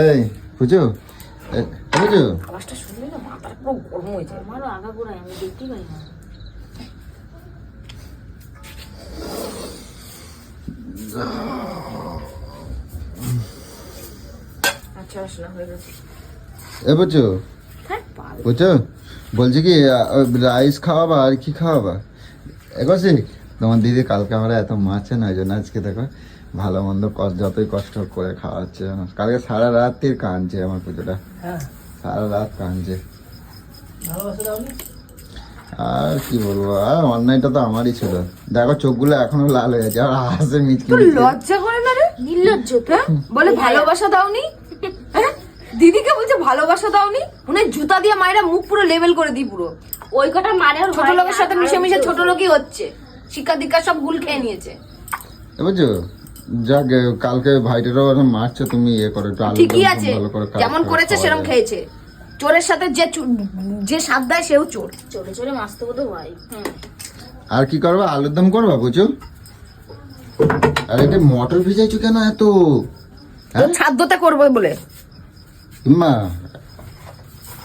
এই বুঝো বুঝো আওয়াজটা শুনলে না মাথাটা পুরো গরম হয়ে যায়। আমারও আগা গোড়ায় আমি দেখতেই পাই না। আচ্ছা হয়ে গেছে। এ বুঝো বুঝছ? বলছি কি রাইস খাওয়াবা আর কি খাওয়াবা? এগোছি তোমার দিদি কালকে আমরা এত মাছে না ওই জন্য আজকে দেখো ভালো মন্দ কষ্ট যতই কষ্ট করে খাওয়াচ্ছে কালকে সারা রাত্রির কাঁদছে আমার পুজোটা। হ্যাঁ। সারা রাত কাঁদছে। আর কি বলব? আর অন্যায়টা তো আমারই ছিল। দেখো চোখগুলো এখনও লাল হয়ে আছে আর হাসে মিচকি লজ্জা করে না রে? নির্লজ্জ হ্যাঁ? বলে ভালোবাসা দাওনি? হ্যাঁ? দিদিকে বলছে ভালোবাসা দাওনি? উনি জুতা দিয়ে মায়েরা মুখ পুরো লেভেল করে দিই পুরো। ওই কটা মানে ছোট লোকের সাথে মিশে মিশে ছোট লোকই হচ্ছে। শিক্ষা দীক্ষা সব গুল খেয়ে নিয়েছে। বুঝছ? যাক কালকে ভাইটারও মারছে তুমি ইয়ে করো একটু আলু ঠিকই আছে। যেমন করেছে সেরকম খেয়েছে? চোরের সাথে যে যে সাথ দেয় সেও চোর। চলে মাসতে বোধ হয় হুম। আর কি করবা? আলুর দম করবা বুঝছ আর এটা মটর ভিজাইছো কেন এত? হ্যাঁ? তোর করব বলে। মা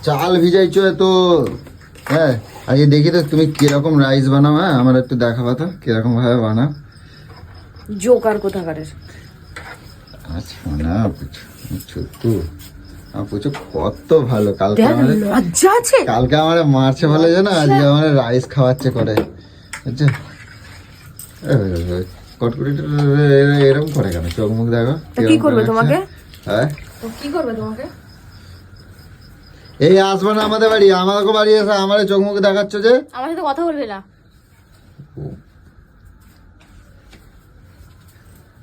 চাল ভিজাইছো এত? হ্যাঁ আজকে দেখি তো তুমি কীরকম রাইস বানাও হ্যাঁ? আমার একটু দেখাবা তো কীরকম ভাবে বানাও। জোকার কোথাকারের? আচ্ছা না পুচু ছোট্টু আমার পুচু কত ভালো কালকে দেখ আমাদের লজ্জা আছে। কালকে আমার মারছে ভালো জানো? আজকে আমার রাইস খাওয়াচ্ছে করে। বুঝছ? কটকুটিটা এরকম করে কেন? চোখ মুখ দেখো কি করবে তোমাকে? হ্যাঁ? কি করবে তোমাকে? এই আসবে না আমাদের বাড়ি আমাদেরকে বাড়ি এসে আমার চোখ মুখ দেখাচ্ছ যে? আমার সাথে কথা বলবে না।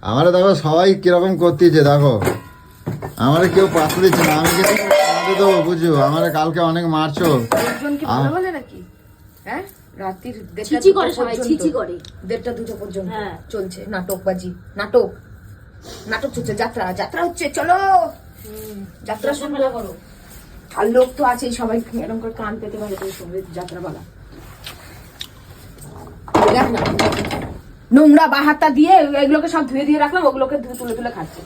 আমারে দেখো সবাই কীরকম করতেছে দেখো। আমারে কেউ পাত্র দিচ্ছে না আমি কিন্তু দেবো বুঝো আমার কালকে অনেক মারছো। একজন কি আহ। ভালো বলে নাকি? হ্যাঁ? রাত্রির দেড়টা দুটো করে সবাই পর্যন্ত। ছিচি করে। দেড়টা দুটো পর্যন্ত হ্যাঁ। চলছে নাটকবাজি নাটক। নাটক চলছে যাত্রা যাত্রা হচ্ছে চলো! যাত্রা শুরু করো। আর লোক তো আছেই সবাই এরকম করে কান পেতে পারে যাত্রাপালা দেখ না। নোংরা বা হাতটা দিয়ে এগুলোকে সব ধুয়ে দিয়ে রাখলাম ওগুলোকে ধুয়ে তুলে তুলে খাচ্ছে।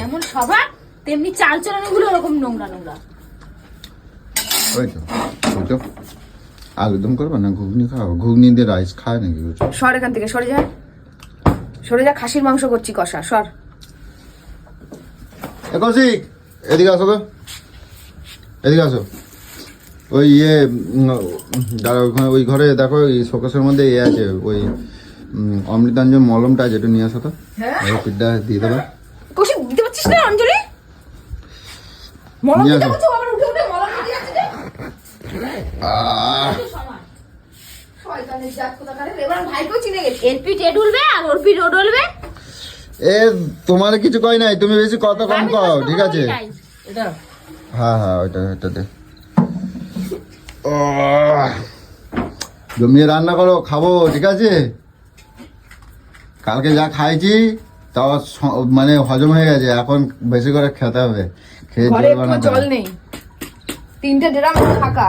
যেমন সবার তেমনি চাল চলানো গুলো ওরকম নোংরা নোংরা। আলুদম করবে না ঘুগনি খাও ঘুগনি দিয়ে রাইস খায় নাকি সর এখান থেকে সরে যা। সরে যা খাসির মাংস করছি কষা সর। এ কৌশিক এদিকে আসো তো এদিকে আসো। ওই ইয়ে দাঁড়াও, ওখানে ওই ঘরে দেখো ওই শোকেসের মধ্যে ইয়ে আছে ওই অমৃতাঞ্জন মলমটা আছে একটু নিয়ে আসো তো। হ্যাঁ? পিঠটা দিয়ে দেবে। কৌশিক দিতে পারছিস না অঞ্জলি? মলম দিতে। পারছ উঠে উঠে মলম দিয়ে এ তোমার কিছু কই নাই? তুমি বেশি কত কম কও ঠিক আছে? হ্যাঁ হ্যাঁ ওইটা ওইটা দে। আহ, জমিয়ে রান্না করো খাব ঠিক আছে? কালকে যা খাইছি তাও মানে হজম হয়ে গেছে এখন বেশি করে খেতে হবে। খেয়ে জল বানাতে জল নেই। তিনটে ড্রাম ফাঁকা।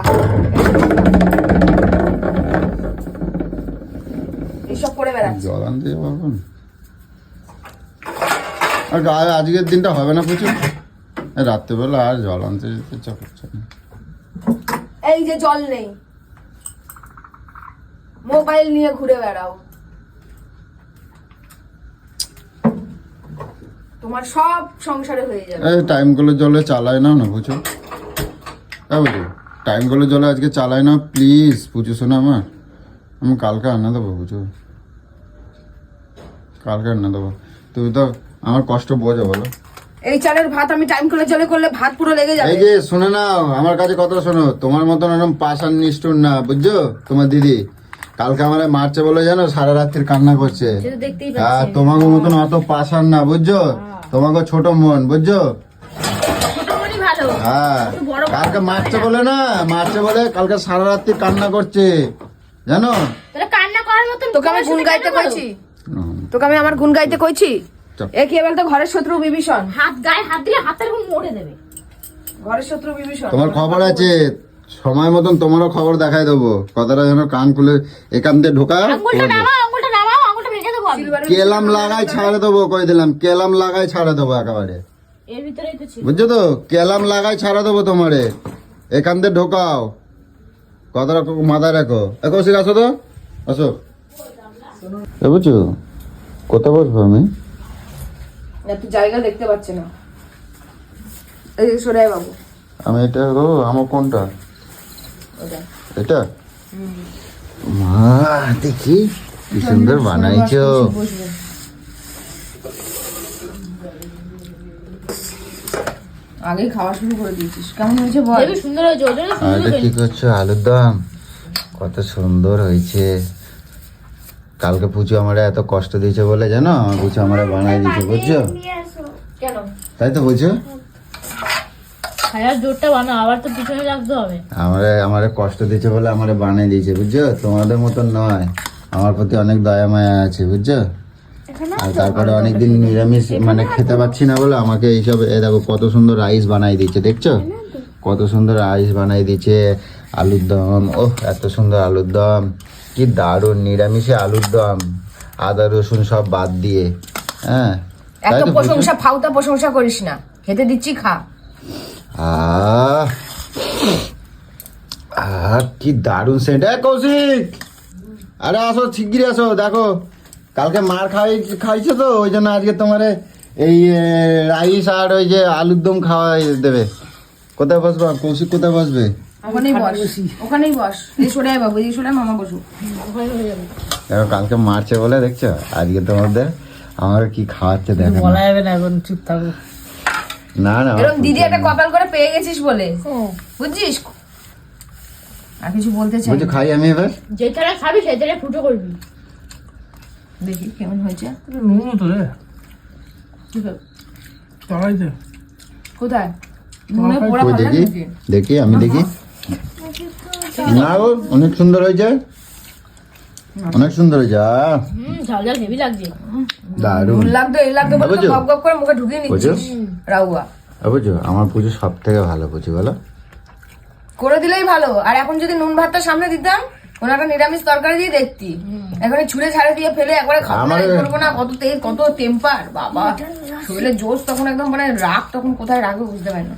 এইসব করে বেড়াচ্ছে। জল আনতে আর আজকের দিনটা হবে না প্রচুর। রাত্রেবেলা আর জল আনতে যেতে ইচ্ছা করছে না। এই যে জল নেই। মোবাইল নিয়ে ঘুরে বেড়াও। তোমার সব সংসারে হয়ে যাবে। এই টাইমগুলো জলে চালায় নাও না বুঝো? বুঝো টাইমগুলো জলে আজকে চালায় না প্লিজ বুঝো শোনো আমার। আমি কালকে আনা দেবো, বুঝো? কালকে আনা দেবো। তুমি তো আমার কষ্ট বোঝো, বলো। এই চালের ভাত আমি টাইম করে জলে করলে ভাত পুরো লেগে যাবে। এই যে শুনে নাও আমার কাছে কথা শোনো। তোমার মতন এরকম পাশান নিষ্ঠুর না বুঝছ? তোমার দিদি। কালকে আমার মারছে বলে জানো সারা রাত্রির কান্না করছে। আর তো দেখতেই হ্যাঁ পাচ্ছি তোমাকে মতন অত পাশান না বুঝছ? তোমাকে ছোট মন বুঝছ? হ্যাঁ। কালকে মারছে বলে না মারছে বলে কালকে সারা রাত্রি কান্না করছে। জানো? কান্না করার মতন তোকে আমি পড়াশোনা গাইতে কইছি? তোকে আমি আমার গুণ গাইতে কইছি। এ কি বলতো ঘরের শত্রু বিভীষণ? হাত গায়ে হাত দিলে হাতের মরে দেবে। ঘরের শত্রু বিভীষণ। তোমার খবর আছে সময় মতন তোমারও খবর দেখাই দেবো। কথাটা যেন কান খুলে এখান দিয়ে ঢোকা আঙ্গুলটা নামাও আঙ্গুলটা নামাও আঙ্গুলটা ভেঙে দেবো আমি। সিলভারের কেলাম লাগাই ছাড়ে দেবো কই দিলাম কেলাম লাগাই ছাড়ে দেবো একেবারে। এর ভিতরেই তো ছিল। বুঝছ তো? কেলাম লাগাই ছাড়া দেবো তোমারে। এখান থেকে ঢোকাও। রকম মাথায় রাখো। এ কৌশিক আসো তো। আসো। বুঝছ? কোথায় বসবো আমি? এত জায়গা দেখতে পাচ্ছে না। এই সরে বাবু। আমি এটা ও আমার কোনটা? এটা? মা দেখি কি সুন্দর বানাইছো। আগেই খাওয়া শুরু করে দিয়েছিস। কেমন হয়েছে বল? সুন্দর হয়েছে কি করছ আলুর দম? কত সুন্দর হয়েছে। কালকে পুজো আমার এত কষ্ট দিয়েছে বলে জানো? আমার পুজো আমার বানাই দিয়েছে বুঝছ? তাই তো বুঝছ? আমার আমার কষ্ট দিয়েছে বলে আমার বানিয়ে দিয়েছে বুঝছ? তোমাদের মতন নয়। আমার প্রতি অনেক দয়া মায়া আছে বুঝছ? আর তারপরে অনেকদিন নিরামিষ মানে খেতে পাচ্ছি না বলে আমাকে এইসব এ দেখো কত সুন্দর রাইস বানাই দিচ্ছে দেখছ? কত সুন্দর রাইস বানাই দিয়েছে আলুর দম ও এত সুন্দর আলুর দম। কি দারুণ নিরামিষে আলুর দম আদা রসুন সব বাদ দিয়ে। হ্যাঁ এত প্রশংসা ফাউতা প্রশংসা করিস না। খেতে দিচ্ছি খা। আহ আহ কি দারুণ সেন্ট। এ কৌশিক! আরে আসো শিগগিরই আসো দেখো। কালকে মার খাই খাইছো তো? ওই জন্য আজকে তোমার এই রাইস আর ওই যে আলুর দম খাওয়া দেবে। কোথায় বসবে? কৌশিক কোথায় বসবে? ওখানেই বস। ওখানেই বস। এই সরে আয় বাবু এই সরে মামা বসু। ওখানে যাবে দেখো কালকে মারছে বলে দেখছ? আজকে তোমাদের আমার কি খাওয়াচ্ছে দেখো বলা যাবে না এখন চুপ থাকো। না না এরকম দিদি একটা কপাল করে পেয়ে গেছিস বলে। বুঝছিস? আর কিছু বলতে চাই বলছো খাই আমি এবার। যে তারা খাবি তারা ফুটো করবি। দেখি কেমন হয়েছে? নুন তো রে। কোথায়? দেখি? আমি দেখি। না গো অনেক সুন্দর হয়েছে অনেক সুন্দর হয়েছে ঝাল ঝাল হেভি লাগছে। দারুণ। লাগতো এই লাগতো বলে গপ গপ করে মুখে ঢুকিয়ে নিচ্ছিস রাউয়া। বুঝছ আমার পুজো সব থেকে ভালো পুজো বলো। করে দিলেই ভালো। আর এখন যদি নুন ভাতটা সামনে দিতাম কোনো নিরামিষ তরকারি দিয়ে দেখতি। এখন ছুঁড়ে ছাড়ে দিয়ে ফেলে একবারে খাব না, করব না কত তেল কত টেম্পার বাবা। শরীরে জোশ তখন একদম মানে রাগ তখন কোথায় রাখবে বুঝতে পারি না।